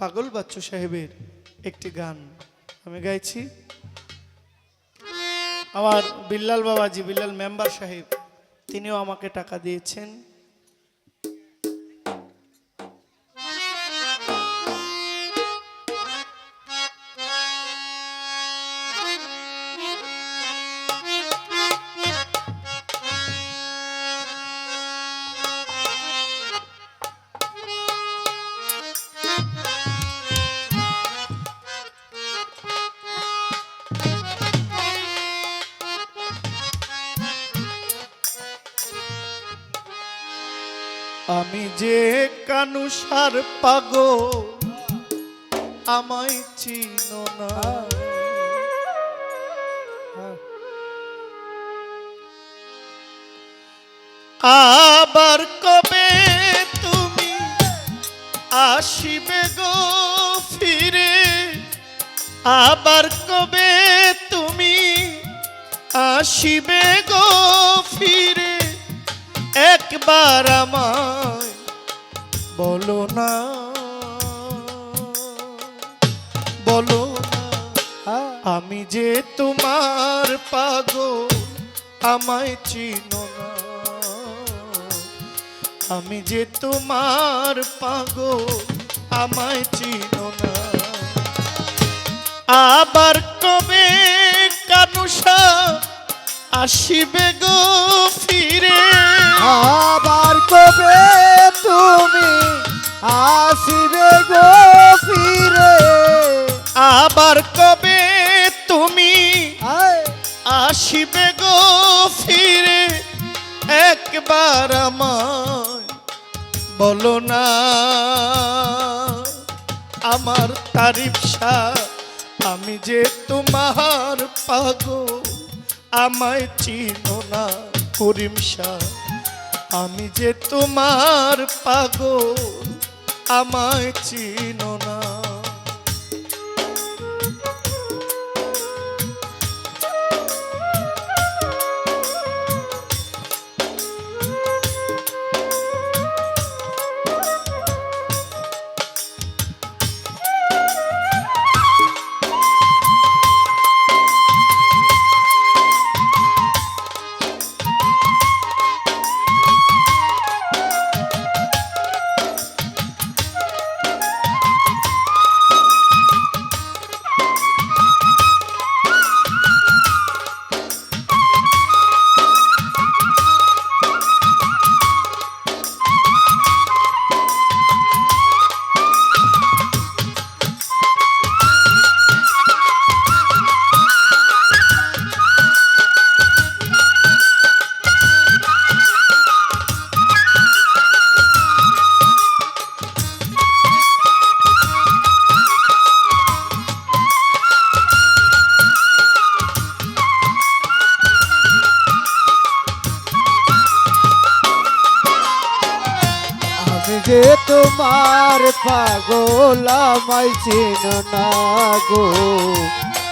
পাগল বাচ্চু সাহেবের একটি গান আমি গাইছি। আমার বিল্লাল বাবাজি, বিল্লাল মেম্বার সাহেব, তিনিও আমাকে টাকা দিয়েছেন। আমি যে কানুসার পাগো আমায় চিনো না। আবার কবে তুমি আসিবে গো ফিরে? আবার কবে তুমি আসিবে গো ফিরে? আমায় বলো না। বলো আমি যে তোমার পাগো আমায় চিনো না। আমি যে তোমার পাগো আমায় চিনো না। আবার কবে কানুষা আসিবে গো? বলো না, আমার তারিফ আমি যে তোমার পাগো আমায় চিনো না করিম আমি যে তোমার পাগো আমায় চিনো না। পাগল আমায় চিনো না গো।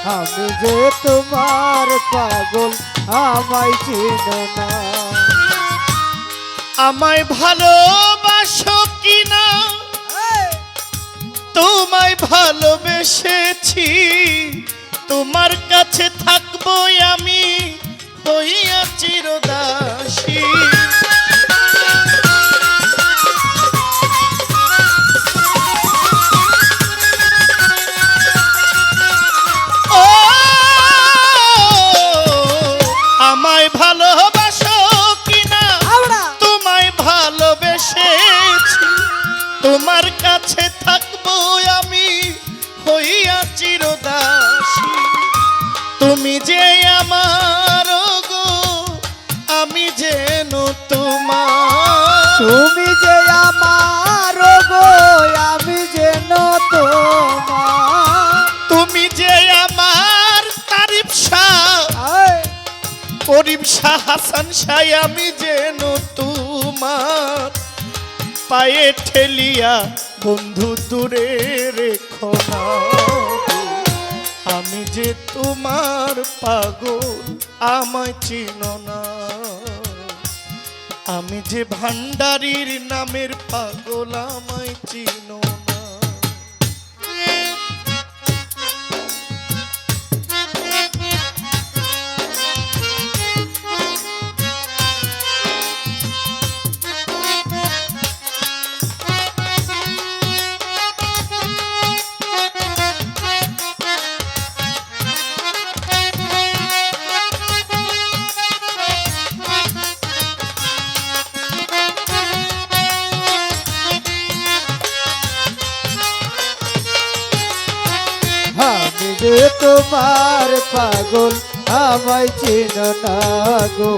আমি যে তোমার পাগল আমায় চিনো না। আমায় ভালোবাসো কিনা? তোমায় ভালোবেসেছি। তোমার কাছে থাকব আমি হইয়া চিরদাসী। যে আমার গো আমি যেন তোমার। তুমি যে আমার গো আমি যেন তোমার। তুমি যে আমার তারিফ শাহ করিম শাহ হাসান শাহ আমি যেন তোমার। পায়ে ঠেলিয়া বন্ধু দূরে রেখো না। আমি যে তোমার পাগল, আমায় চিনো না। আমি যে ভান্ডারির নামের পাগল, আমায় চিনো না। পাগল আমায় চিন না গো।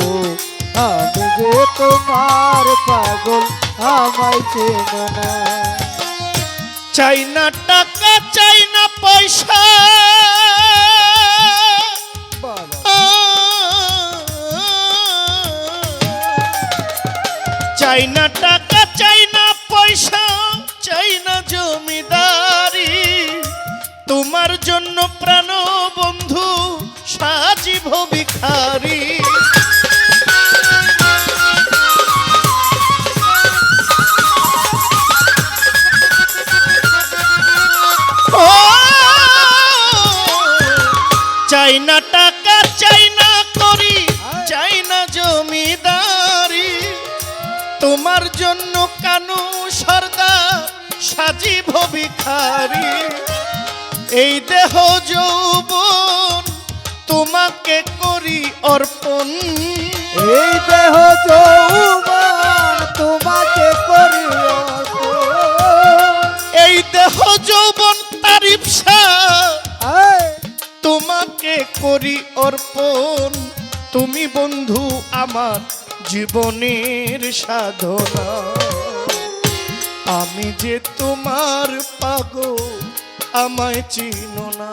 আমি যে তোমার পাগল আমায় চিন না। চাই না টাকা চাই না পয়সা। চাই না টাকা চাই না পয়সা চাই না জমিদারি। তোমার জন্য প্রাণ সাজিব ভিখারি টাকা চাই না করি? চাই না জমিদারি। তোমার জন্য কানু সর্দার সাজিব ভিখারি এই দেহ যৌবন তোমাকে করি অর্পণ। এই দেহ যৌবন তোমাকে করি এই দেহ যৌবন তারিফসা তোমাকে করি অর্পণ। তুমি বন্ধু আমার জীবনের সাধনা। আমি যে তোমার পাগল আমায় চিনো না।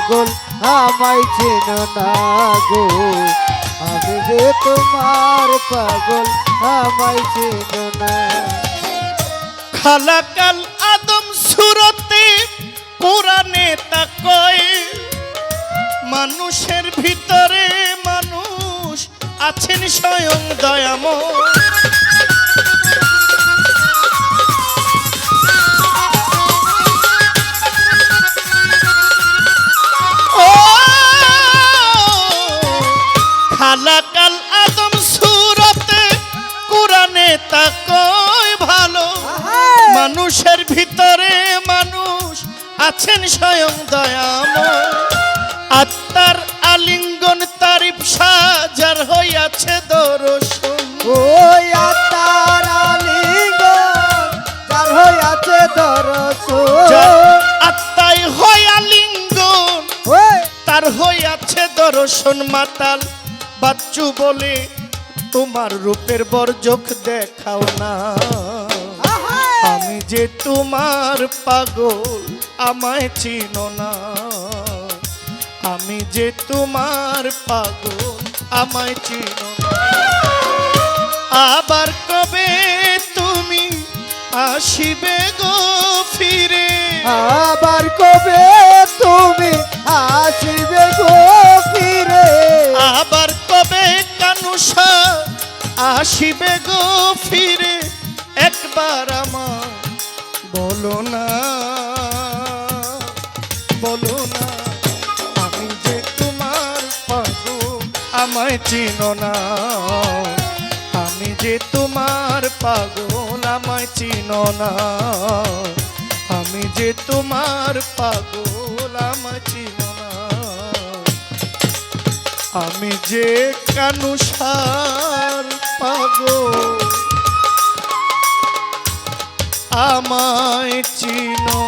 পাগল আমায় চেন না গো। আমি যে তোমার পাগল আমায় চেন না। খালাকাল আদম সুরতে কোরআনে তা কয়, মানুষের ভিতরে মানুষ আছেন স্বয়ং দয়াময়। মানুষের ভিতরে মানুষ আছেন স্বয়ং দয়াময়। আত্মার আলিঙ্গন তারিফ সাজার হইয়াছে দর্শন ওই আত্মার আলিঙ্গন যার হইয়াছে দরসন। যার আত্মাই হয় আলিঙ্গন তার হইয়াছে দর্শন মাতাল। বাচ্চু বলে তোমার রূপের বর্জক দেখাও না। যে তোমার পাগল আমায় চিনো না। আমি যে তোমার পাগল আমায় চিনো না। আবার কবে তুমি আসিবে গো ফিরে? আবার কবে তুমি আসিবে গো ফিরে? আবার কবে কানুষা আসিবে গো ফিরে? একবার আমার বলো না বলো না, আমি যে তোমার পাগল, আমায় চিনো না। আমি যে তোমার পাগল, আমায় চিনো না। আমি যে তোমার পাগল, আমায় চিনো না। আমি যে কানুসার পাগল আমায় চিনো।